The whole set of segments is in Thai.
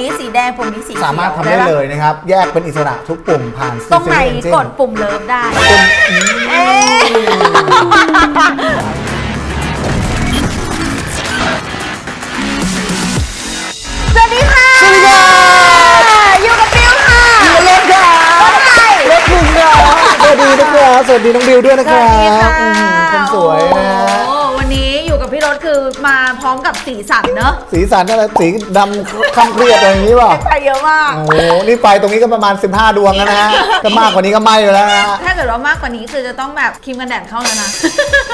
นี้สีแดงปุ่มนี้สีเขียวสามารถทำได้ปะเลยนะครับ แยกเป็นอิสระทุกปุ่มผ่านตรงไหน Symphony Engine กดปุ่มเลิฟได้ปุ่มเอ๊ะสวัสดีค่ะสวัสดีครับอยู่กับบิวค่ะรถครับรถอะไรรถคุณครับสวัสดีนะครับสวัสดีน้องบิวด้วยนะสครัวัสดีค่ะบอื้อหือคนสวยนะฮะโอ้วันนี้อยู่กับพี่รถคือมาพร้ อมกับสีสันเนอะสีสันอะไรสีดำคล้ำเครียดอะไรอย่างนี้เปล่าไปเยอะมาก โอ้โหนี่ไฟตรงนี้ก็ประมาณ 15 ดวงแล้วนะฮะถ้ามากกว่านี้ก็ไหม้ไปแล้วนะฮะถ้าเกิดว่ามากกว่านี้คือจะต้องแบบครีมกันแดดเข้าแล้วนะ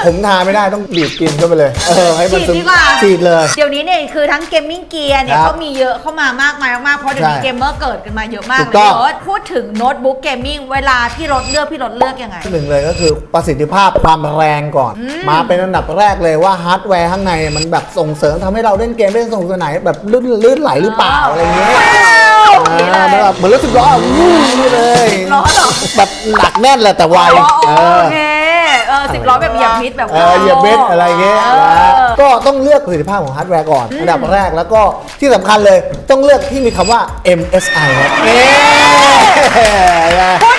ผมทาไม่ได้ต้องบีบกินเข้าไปเลย เออให้มันฉีดซึมดีกว่า ฉีดเลย เดี๋ยวนี้เนี่ยคือทั้งเกมมิ่งเกียร์เนี่ยครับก็มีเยอะเข้ามามากมายมากๆเพราะเดี๋ยวนี้ใช่เกมเมอร์เกิดกันมาเยอะมากถูเลกต้องยพี่รถพูดถึงโน้ตบุ๊กเกมมิ่งเวลาพี่รถเลือกพี่รถเลือกยังไง หนึ่งเลยก็คือประสิทธิภาพความแรงก่อน มาเป็นอันดับแรกเลยว่าฮาร์ดแวร์ข้างในมันแบบส่งเสริมทำให้เราเล่นเกมได้สนุกสนานแบบลื่นลื่นไหลหรือเปล่าอะไรอย่างเงี้ยนี่เลยอ่ามันแบบเหมือนรถสิบล้อวู้นี่เลยล้อเหรอ แบบหนักแน่นแหละแต่ไวอ๋อเออ โอเค เออสิบล้อแบบเหยียบมิดแบบ เออเหยียบเบสอะไรเงี้ยเอนะอก็ต้องเลือกประสิทธิภาพของฮาร์ดแวร์ก่อนอันดับแรกแล้วก็ที่สำคัญเลยต้องเลือกที่มีคำว่า MSI ครับเอ๊ะ พูดถึ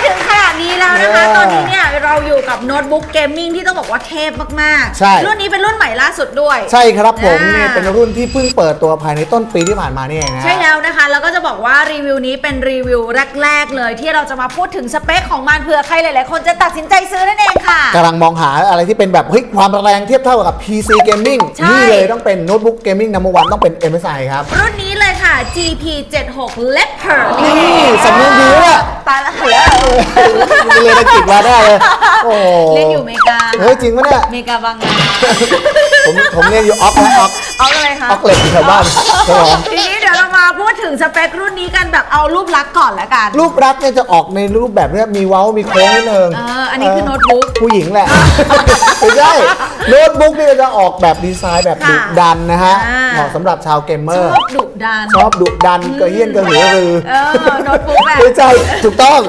งข นาดนี้แล้วนะคะเออตอนนี้เนี่ยเราอยู่กับโน้ตบุ๊กเกมมิ่งที่ต้องบอกว่าเทพมากใช่ รุ่นนี้เป็นรุ่นใหม่ล่าสุดด้วย ใช่ครับผมอ่านี่เป็นรุ่นที่เพิ่งเปิดตัวภายในต้นปีที่ผ่านมานี่เองนะ ใช่แล้วนะคะ แล้วก็จะบอกว่ารีวิวนี้เป็นรีวิวแรก ๆ เลย ที่เราจะมาพูดถึงสเปคของมันเผื่อใครหลาย ๆ คนจะตัดสินใจซื้อนั่นเองค่ะ กำลังมองหาอะไรที่เป็นแบบเฮ้ยความแรงเทียบเท่ากับ PC Gaming ใช่ นี่เลยต้องเป็นโน้ตบุ๊กเกมมิ่งนัมเบอร์วันต้องเป็น MSI ครับ รุ่นนี้เลยค่ะ GP 76 Leopard นี่สำเนียงดี อะตายแล้วเหรอเรียนอังกฤษมาได้เลยโอ้โหเรียนอยู่อเมริกาเฮ้ยจริงปะเนี่ย อเมริกาบางนาผมผมเรียนอยู่ออกนะออก เอาอะไรคะออกเหล็กอยู่แถวบ้านครับผม ทีนี้เดี๋ยวเรา มาพูดถึงสเปครุ่นนี้กันแบบเอารูปลักษณ์ก่อนแล้วกัน รูปลักษณ์เนี่ยจะออกในรูปแบบเนี้ยมีเว้ามีโค้งนิดนึงเอออันนี้คือโน้ตบุ๊กผู้หญิงแหละ ไม่ใช่โน้ตบุ๊กเนี่ยจะออกแบบดีไซน์แบบค่ะดุดันนะฮะอ่า เหมาะสำหรับชาวเกมเมอชร์อบดุดัน ชอบดุดันกระเฮี้ยนกระหือรือเออโน้ตบุ๊กแบบไม่ใช่ถูกต้อง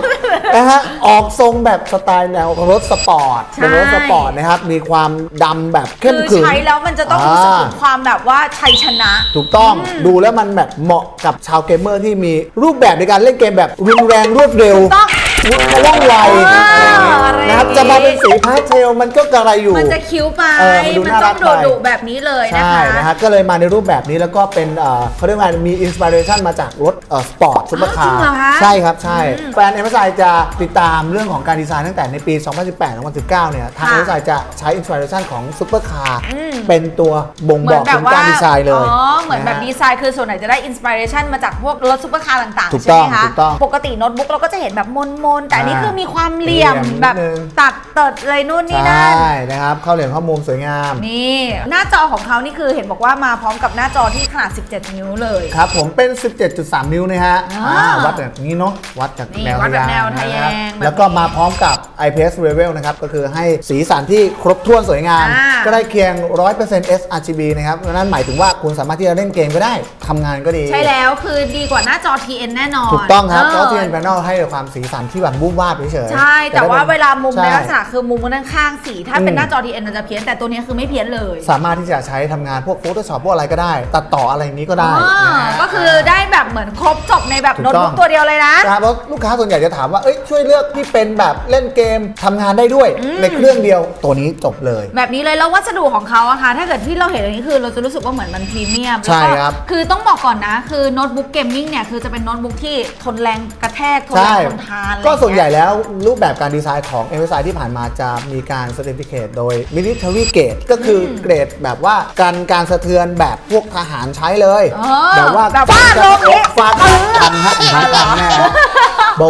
นะฮะออกทรงแบบสไตล์แนวรถสปอร์ตใช่ เป็นรถสปอร์ตนะครับ มีความดำแบบเข้มคือขึงใช้แล้วมันจะต้องรู้สึกถึงอ่าความแบบว่าชัยชนะ ถูกต้องดูแล้วมันแบบเหมาะกับชาวเกมเมอร์ที่มีรูปแบบในการเล่นเกมแบบรุนแรงรวดเร็ว ถูกต้อง ว่องไวอ่าอะไรอย่างเงี้ยนะครับอะไรอย่างงี้จะมาเป็นสีพาสเทลมันก็กระไรอยู่ มันจะคิ้วไปเออมันดูมันน่าต้รัอกงไปดุๆแบบนี้เลยนะใช่คะ นะฮะก็เลยมาในรูปแบบนี้แล้วก็เป็นเอ่อเขาเรียกว่ามีอินสปิเรชันมาจากรถเอ่อสปอร์ตซุปเปอร์คาจริงเหรอร์คะใช่ครับ ใช่แฟนเอ็มไอจะติดตามเรื่องของการดีไซน์ตั้งแต่ในปี 2018-2019 เนี่ย ทางค่ะเอ็มไอจะใช้อินสปิเรชันของซุปเปอร์คาร์อืม เป็นตัวบ่งเหมืบออนกแบถึบงว่าการดีไซน์เลย อ๋อ เหมือนแบบะฮะดีไซน์คือส่วนไหนจะได้อินสปิเรชันมาจากพวกรถซุปเปอร์คาร์ต่างถูๆกใช่ไหมต้องคะ ถูกต้องปกติโน้ตบุ๊กเราก็จะเห็นแบบมนๆแต่อันนี้อ่าคือมีความเหลี่ยมเหลี่ยมนิดแบบนึง ตัดเติดเลยนู่นนี่นั่นใช่นะครับ เข้าเหลี่ยมเข้ามุมสวยงาม นี่ หน้าจอของเขานี่คือเห็นบอกว่ามาพร้อมกับหน้าจอที่ขนาด 17 นิ้วเลย ครับผมเป็น 17.3 นิ้วนะฮะอ่าอ่าวัดแบบนี้เนาะวัดจากนี่แนววัดแบบทะแนยาวนทะแยงนะครับแบบแล้วก็มาพร้อมกับ IPS Level นะครับ ก็คือให้สีสันที่ครบถ้วนสวยงาม อ่า ก็ได้เคียง 100% sRGB นะครับนั่นหมายถึงว่าคุณสามารถที่จะเล่นเกมก็ได้ทำงานก็ดี ใช่แล้วคือดีกว่าหน้าจอ TN แน่นอนถูกต้องครับเพราะออที่เป็นแพนลให้ความสีสันที่แบบบูบวาบเฉยๆใช่ แต่ว่าได้ป็นเวลามุมในช่ลักษณะคือมุมมันข้างๆสีถ้าเป็นอืมหน้าจอ TN มันจะเพี้ยนแต่ตัวเนี้ยคือไม่เพี้ยนเลย สามารถที่จะใช้ทำงานพวก Photoshop พวกอะไรก็ได้ ตัดต่ออะไรอย่างนี้ก็ได้อ๋อนะฮะก็คือได้แบบเหมือนครบจบในแบบถูกโน้ตต้องบุ๊กตัวเดียวเลยนะนะครับเพราะลูกค้าส่วนใหญ่จะถามว่าเอ้ยช่วยเลือกที่เป็นแบบเล่นเกมทำงานได้ด้วยในเครื่องเดียวตัวนี้จบเลย แบบนี้เลยแล้ววัสดุของเขาอะค่ะถ้าเกิดที่เราเห็นอย่างนี้คือเราจะรู้สึกว่าเหมือนมันพรีเมียมใช่แล้วก็ครับคือต้องบอกก่อนนะ คือโน้ตบุ๊กเกมมิ่งเนี่ยคือจะเป็นโน้ตบุ๊กที่ทนแรงกระแทกทนแรใช่งทนทานอะไรก็ส่วนใหญ่เงี้ยแล้วรูปแบบการดีไซน์ของ MSI ที่ผ่านมาจะมีการ Certificate โดย Military Grade ก็คืออเกรดแบบว่าการการสะเทือนแบบพวกทหารใช้เลย อ๋อแบบว่าแบบฟาดลงนี้ฟาดทันฮะทันทันแน่ฮะ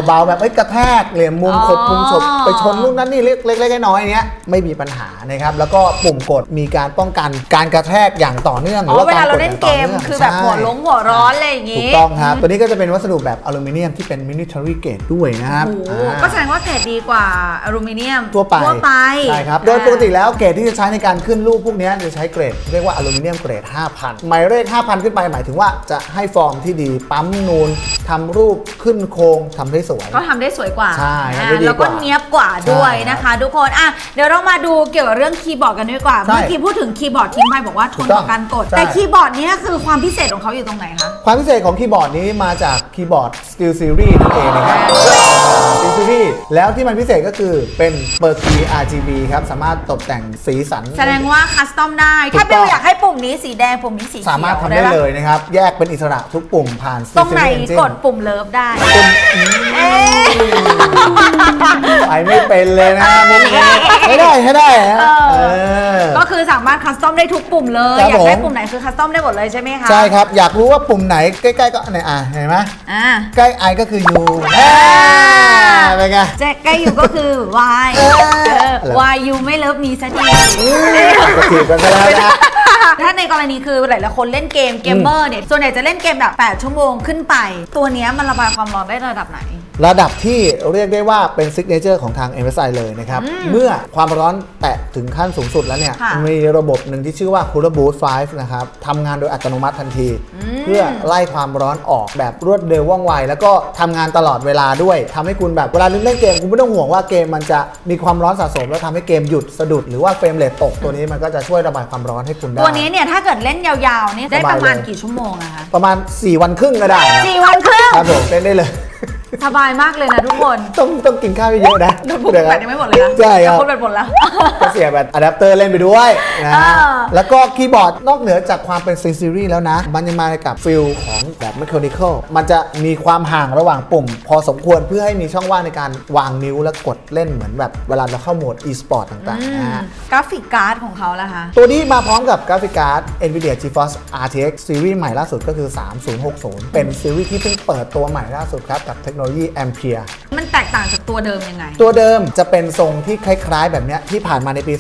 เบาๆแบบเอ้ยกระแทกเหลี่ยมมุมอ๋อขดมุมฉบไปชนนู่นนั่นนี่เล็กเล็กๆน้อยๆเนี้ยไม่มีปัญหานะครับแล้วก็ปุ่มกดมีการป้องกันการกระแทกอย่างต่อเนื่องหอ๋รืออว่าเวกาลารเรากดอเล่นย่างเกต่อมเนื่องคือแบบใช่ หัวลงหัวร้อนอะไรอย่างถูงี้กต้องครับ ตัวนี้ก็จะเป็นวัสดุแบบอลูมิเนียมที่เป็น military grade ด้วยนะครับโอ้โหอ่าก็แสดงว่าเกรดดีกว่าอลูมิเนียมทั่วไปทั่วไปใช่ครับ โดยปกติแล้วเกรดที่จะใช้ในการขึ้นรูปพวกนี้จะใช้เกรดเรียกว่าอลูมิเนียมเกรด 5,000 หมายเลข5,000 ขึ้นไปหมายถึงว่าจะให้ฟอร์มที่ดีปั๊มนูนททำรูปขึ้นโครงทำได้สวย ก็ทำได้สวยกว่าใช่อ่าทำได้ดีแล้วก็กว่าเนี้ยบกว่าด้วยใช่นะคะ ทุกคนอะเดี๋ยวเรามาดูเกี่ยวกับเรื่องคีย์บอร์ดกันดีกว่า ใช่เมื่อกี้พูดถึงคีย์บอร์ดทิ้งไปบอกว่าทถูนกต้ต่องอการกด ใช่ แต่คีย์บอร์ดเนี้ยคือความพิเศษของเขาอยู่ตรงไหนคะ ความพิเศษของคีย์บอร์ดนี้มาจากคีย์บอร์ด Steel Series นั่นเองนะครับ Steel Series แล้วที่มันพิเศษก็คือเป็นเปิดคี RGB ครับสามารถตกแต่งสีสัน แสดงว่าคัสตอมได้ ถูกถ้าเบต้ลองอยากให้ปุ่มนี้สีแดงปุ่มนี้สีเขียวสามารถทำได้ปะเลยนะครับ แยกเป็นอิสระทุกปุ่มผ่าน ตรงไหน Steel Series Engine กดปุ่มเลิฟได้ปุ่มเอ๊ะ ไปไม่เป็นเลยนะมุกนี้ไม่ได้ให้ได้ฮะเออเออ ก็คือสามารถคัสตอมได้ทุกปุ่มเลย ครับอยากได้ผม ปุ่มไหนคือคัสตอมได้หมดเลยใช่ไหมคะใช่ครับ อยากรู้ว่าปุ่มไหนใกล้ๆก็เนี่ยอะเห็นไหมอ่าใกล้ I ก็คือ U อ่าเป็นไงแจ็คใกล้อยู่ก็คือ Y เออ เออ Y U ไม่เลิฟมีสักทีจะถีบกันไปแล้วนะ ถ้าในกรณีคือหลายๆคนเล่นเกมเกมเมอร์เนี่ยส่วนใหญ่จะเล่นเกมแบบ 8 ชั่วโมงขึ้นไป ตัวเนี้ยมันระบายความร้อนได้ระดับไหน ระดับที่เรียกได้ว่าเป็นซิกเนเจอร์ของทาง MSI เลยนะครับอืมเมื่อความร้อนแตะถึงขั้นสูงสุดแล้วเนี่ย ค่ะมีระบบหนึ่งที่ชื่อว่า Cooler Boost 5 นะครับทำงานโดยอัตโนมัติทันทีอืมเพื่อไล่ความร้อนออกแบบรวดเร็วว่องไว แล้วก็ทำงานตลอดเวลาด้วยทำให้คุณแบบเวลาเล่นเกม คุณไม่ต้องห่วงว่าเกมมันจะมีความร้อนสะสม แล้วทำให้เกมหยุดสะดุดหรือว่าเฟรมเรทตกตัวนี้มันก็จะช่วยระบายความร้อนให้คุณได้ ตัวนี้เนี่ยถ้าเกิดเล่นยาวๆเนี่ยได้ประมาณสบายเลยกี่ชั่วโมงอะคะประมาณ 4 วันครึ่งก็ได้นะสี่วันครึ่ง ครับผมเล่นได้เลย สบายมากเลยนะทุกคนต้องต้องกินข้าวเยอะๆนะโน้ตบุ๊กแบตยังไม่หมดเลยนะใช่ครับคนแบตหมดแล้วก็เสียแบบอะแดปเตอร์เล่นไปด้วยนะฮะเออแล้วก็คีย์บอร์ดนอกเหนือจากความเป็นซีรีส์แล้วนะ มันยังมากับฟิลของแบบ mechanical มันจะมีความห่างระหว่างปุ่ม พอสมควรเพื่อให้มีช่องว่างในการวางนิ้วและกดเล่นเหมือนแบบเวลาเราเข้าโหมด e-sport ต่างๆนะฮะกราฟิกการ์ดของเขาล่ะคะตัวนี้มาพร้อมกับกราฟิกการ์ด NVIDIA GeForce RTX ซีรีส์ใหม่ล่าสุดก็คือ 3060 เป็นซีรีส์ที่เพิ่งเปิดตัวใหม่ล่าสุดครับกับเทคโนโลยี Ampere มันแตกต่างจากตัวเดิมยังไง ตัวเดิมจะเป็นทรงที่คล้ายๆ แบบเนี้ยที่ผ่านมาในปี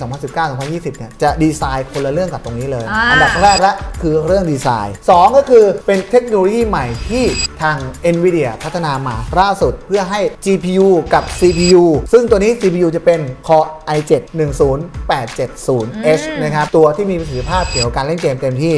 2019-2020 เนี่ยจะดีไซน์คนละเรื่องกับตรงนี้เลย อ่า อันดับแรกละคือเรื่องดีไซน์ 2 ก็คือเป็นเทคโนโลยีใหม่ที่ทาง NVIDIA พัฒนามาล่าสุดเพื่อให้ GPU กับ CPU ซึ่งตัวนี้ CPU จะเป็น Core i7 10870H นะครับ ตัวที่มีประสิทธิภาพเกี่ยวกับการเล่นเกมเต็มที่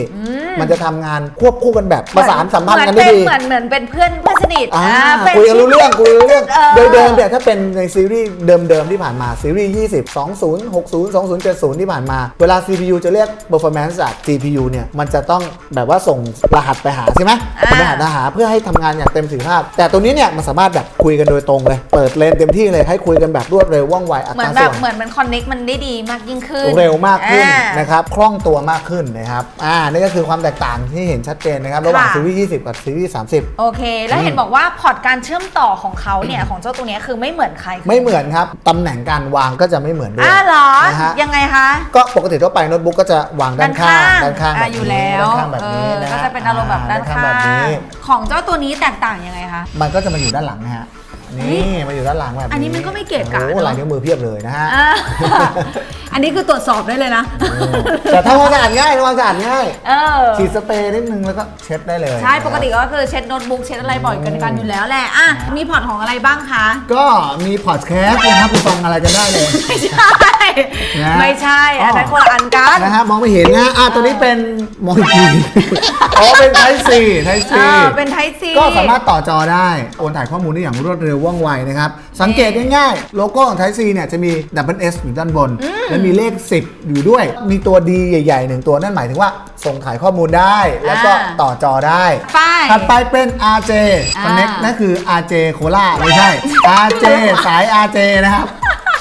มันจะททำงานควบคู่กันแบบประสานสัมพันธ์กันได้ดี เหมือนเหมือนเป็นเพื่อนเพื่อนสนิทอ่าเป็นคุยกันรู้เรื่องคุยกันรู้เรื่องออโดยเดิมเนี่ยถ้าเป็นในซีรีส์เดิมๆที่ผ่านมาซีรีส์ 20 20 60 20 70 ที่ผ่านมา เวลา CPU จะเรียก performance จาก GPU เนี่ยมันจะต้องแบบว่าส่งรหัสไปหาใช่ไหมอ่าส่งรหัสไปหาเพื่อให้ทำงานอย่างเต็มประสิทธิภาพ แต่ตัวนี้เนี่ยมันสามารถแบบคุยกันโดยตรงเลย เปิดเลนเต็มที่เลยให้คุยกันแบบรวดเร็วว่องไวอัเหมืตอนราแบส่บวนเหมือนมันคอนเน็กมันได้ดีมากยิ่งขึ้นเร็วมากขึ้นอ่านะครับคล่องตัวมากขึ้นนะครับอ่านี่ก็คือความแตกต่างที่เห็นชัดเจนนะครับระหว่างค่ะซีรีส์ 20 กับซีรีส์ 30 โอเค แล้วเห็นบอกว่าพอร์ตการเชื่อมต่อของเขาเนี่ย ของเจ้าตัวเนี้ยคือไม่เหมือนใครไม่เหมือนครับ ตำแหน่งการวางก็จะไม่เหมือนด้วย อ้าเหรอ นะฮะ ยังไงคะ ก็ปกติทั่วไปโน้ตบุ๊กก็จะวางด้านข้างด้านข้างอะแบบอยู่นี้แล้วด้านข้างแบบนี้เออนะก็ฮจะเป็นอารมณ์แบบด้านข้างแบบนี้ ของเจ้าตัวนี้แตกต่างยังไงคะ มันก็จะมาอยู่ด้านหลังนะฮะ นี่มาอยู่ด้านหลังแบบนี้อันนี้มันก็ไม่เกะกะโอ้เนอะ ลายนิ้วมือเพียบเลยนะฮะอ่าอันนี้คือตรวจสอบได้เลยนะ แต่ถ้าความสะอาดง่ายทำความสะอาดง่ายเออ ฉีดสเปรย์นิดนึงแล้วก็เช็ดได้เลยใช่ ปกติก็คือเช็ดโน้ตบุ๊กเช็ดอะไรบ่อยกันกันอยู่แล้วแหละ อะ มีพอร์ตของอะไรบ้างคะ ก็มีพอดแคสต์นะครับไปฟังอะไรกันได้เลย ไม่ใช่ นะ ไม่ใช่ อันนั้นคนละอันกัน นะฮะมองไม่เห็นนะอะตัวนี้เป็นมองอีกทีอ๋อเป็นไทซีไทเอซี อ เป็นไทซี ก็สามารถต่อจอได้ โอนถ่ายข้อมูลได้อย่างรวดเร็วว่องไวนะครับ สังเกตง่ายๆ โลโก้ของ Type C เนี่ยจะมี Double S อยู่ด้านบน และมีเลข 10 อยู่ด้วย มีตัว D ใหญ่ๆหนึ่งตัวนั่นหมายถึงว่าส่งถ่ายข้อมูลได้ แล้วก็อ่าต่อจอได้ป้ายถัดไปเป็น RJ อ่า Connect นั่นคือ RJ โคล่าไม่ใช่ RJ สาย RJ นะครับ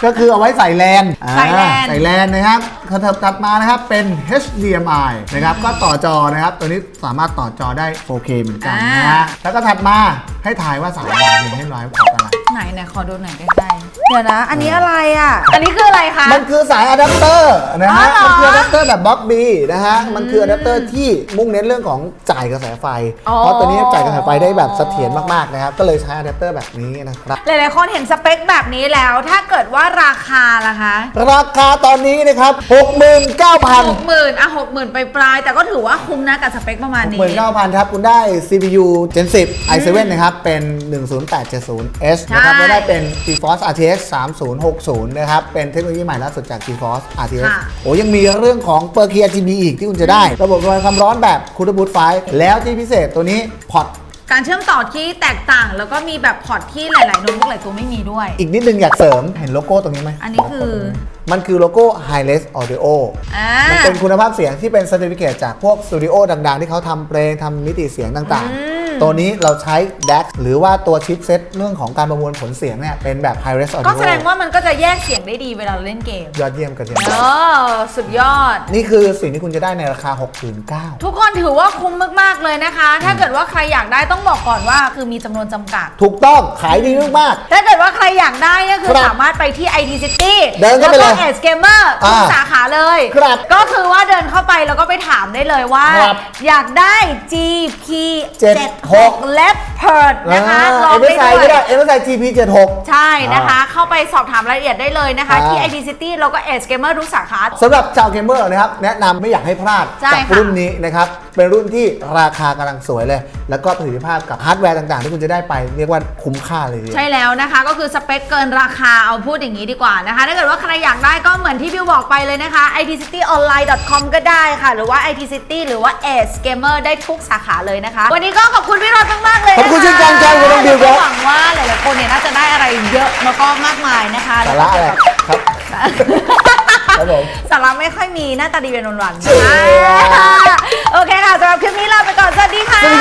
ก็คือเอาไว้ใส่แลนใส่แลน อ่าใส่แลนนะครับถัดถัดมานะครับเป็น HDMI นะครับก็ต่อจอนะครับ ตัวนี้สามารถต่อจอได้ 4K เหมือนกันนะฮะแล้วก็ถัดมาให้ถ่ายว่าสายอะไรเนี่ยให้ร้อยพอร์ตอะไร ไหนไหนขอดูหน่อยใกล้ๆเดี๋ยวนะ อันนี้อะไรอะ อันนี้คืออะไรคะ มันคือสายอะแดปเตอร์นะฮะ อ๋อเหรอมันคืออะแดปเตอร์แบบบล็อกบีนะฮะ มันคืออะแดปเตอร์ที่มุ่งเน้นเรื่องของจ่ายกระแสไฟ อ๋อ เพราะตัวนี้จ่ายกระแสไฟได้แบบเสถียรมากๆนะครับ ก็เลยใช้อะแดปเตอร์แบบนี้นะครับ หลายๆคนเห็นสเปคแบบนี้แล้ว ถ้าเกิดว่าราคาล่ะคะราคาตอนนี้นะครับ69,000หกหมื่นอะหกหมื่นไปปลายๆแต่ก็ถือว่าคุ้มนะกับสเปคประมาณนี้69,000ครับ คุณได้ CPU Gen 10 i7 นะครับ เป็น 10870H ใช่นะครับแล้วได้เป็น GeForce RTX 3060 นะครับ เป็นเทคโนโลยีใหม่ล่าสุดจาก GeForce RTX ค่ะโอ้ยังมีเรื่องของ Per Key RGB อีกที่คุณจะได้ ระบบระบายความร้อนแบบ Cooler Boot 5แล้วที่พิเศษตัวนี้พอร์ตการเชื่อมต่อที่แตกต่าง แล้วก็มีแบบพอร์ตที่หลายๆโน้ตบุ๊กหลายตัวไม่มีด้วย อีกนิดนึงอยากเสริมเห็นโลโก้ตรงนี้ไหมอันนี้คือ มันคือโลโก้ Hi-Res Audio อ่า มันเป็นคุณภาพเสียงที่เป็น c e r t i f i c a t e จากพวกสตูดิโอดัง ๆ ที่เขาทำเพลงทำมิติเสียงต่าง อืมๆ ตัวนี้เราใช้ DAX หรือว่าตัวชิปเซ็ตเรื่องของการประมวลผลเสียงเนี่ยเป็นแบบ Hi-Res ก็ Audio แสดงว่ามันก็จะแยกเสียงได้ดีเวลาเราเล่นเกม ยอดเยี่ยมกันเยี่ยมเออสุดยอด นี่คือสิ่งที่คุณจะได้ในราคา 69,000ทุกคนถือว่าคุ้มมากๆเลยนะคะ ถ้าเกิดว่าใครอยากได้ต้องบอกก่อนว่า คือมีจำนวนจำกัด ถูกต้องขายดีมากถ้าเกิด ว่าใครอยากได้ก็คือครับสามารถไปที่ ID City เดินแล้เข้าวไปก็เลย Edge Gamer ทุกอ่าสาขาเลย ครับก็คือว่าเดินเข้าไปแล้วก็ไปถามได้เลยว่า ครับอยากได้ GP 76 Leopard ๆนะคะอ่าลองได้ MSI ด้วก็ได้ย MSI GP 76ใช่นะคะ เข้าไปสอบถามรายละเอียดได้เลยนะคะ อ่า ที่ ID City แล้วก็ Edge Gamer ทุกสาขา สำหรับชาวเกมเมอร์นะครับ แนะนำไม่อยากให้พลาดใช่กัค่ะรุ่นนี้นะครับ เป็นรุ่นที่ราคากำลังสวยเลย แล้วก็ประสิทธิภาพกับฮาร์ดแวร์ต่างๆ ที่คุณจะได้ไปเรียกว่าคุ้มค่าเลยทีเดียว ใช่แล้วนะคะ ก็คือสเปคเกินราคาเอาพูดอย่างนี้ดีกว่านะคะ ถ้าเกิดว่าใครอยากได้ก็เหมือนที่บิวบอกไปเลยนะคะ itcityonline.com ก็ได้ค่ะ หรือว่า itcity หรือว่า Edge Gamer ได้ทุกสาขาเลยนะคะ วันนี้ก็ขอบคุณพี่รอดมากๆเลยขอบคุณเช่นกันครับคุณน้องบิวครับ หวังว่าหลายๆคนเนี่ยน่าจะได้อะไรเยอะแล้วก็มากมายนะคะสาระอะไรครับ สาระไม่ค่อยมีหน้าตาดีเป็นวันๆอ่าโอเคค่ะสำหรับคลิปนี้ลาไปก่อน สวัสดีค่ะ สวั